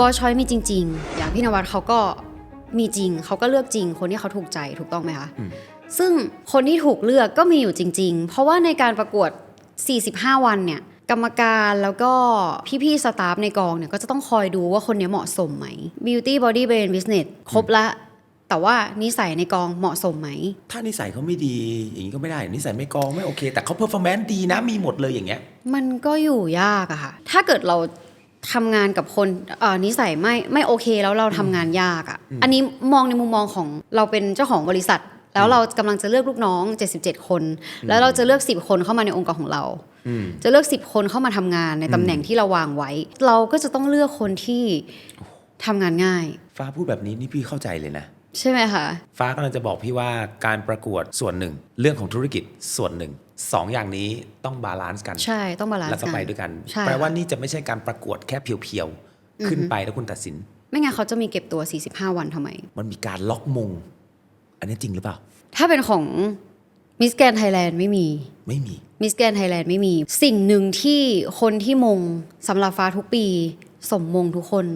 บอสชอยมีจริง ๆ อย่างพี่นวัดเขาก็มีจริง เขาก็เลือกจริง คนที่เขาถูกใจถูกต้องไหมคะอืมซึ่งคนที่ถูกเลือกก็มีอยู่จริง ๆ เพราะว่าในการประกวด 45 วันเนี่ยกรรมการแล้วก็พี่ๆสตาฟในกองเนี่ยก็จะต้องคอยดูว่าคนเนี้ยเหมาะสมไหม Beauty Body Brain Business ครบละแต่ว่านิสัยในกองเหมาะสมไหม ถ้านิสัยเขาไม่ดี อย่างนี้ก็ไม่ได้ นิสัยไม่กองไม่โอเค แต่เขาเพอร์ฟอร์แมนซ์ดีนะมีหมดเลยอย่างเงี้ย มันก็อยู่ยากอะค่ะ ถ้าเกิดเรา ทำงานกับคนเอ่อนิสัยไม่ไม่โอเคแล้วเราทำงานยากอะอันนี้มองในมุมมองของเราเป็นเจ้าของบริษัท แล้วเรากำลังจะเลือกลูกน้อง 77 คน แล้วเราจะเลือก 10 คนเข้ามาในองค์กรของเราอืมจะเลือก 10 คนเข้ามาทำงานในตำแหน่งที่เราวางไว้ เราก็จะต้องเลือกคนที่ทำงานง่าย ฟ้าพูดแบบนี้นี่พี่เข้าใจเลยนะ ใช่ไหมคะ ฟ้ากำลังจะบอกพี่ว่าการประกวดส่วนหนึ่ง เรื่องของธุรกิจส่วนหนึ่งสองอย่างนี้ต้องบาลานซ์กันใช่ต้องบาลานแล้วซ์ก็กันไปด้วยกันใช่แปลว่าค่ะนี่จะไม่ใช่การประกวดแค่เพียวๆขึ้นไปแล้วคุณตัดสิน ไม่งั้นเขาจะมีเก็บตัว 45 วันทำไม มันมีการล็อกมง อันนี้จริงหรือเปล่า ถ้าเป็นของมิสแกนไทยแลนด์ไม่มีไม่มีมิสแกนไทยแลนด์ไม่มี สิ่งหนึ่งที่คนที่มงสำหรับฟ้าทุกปี สมมงทุกคน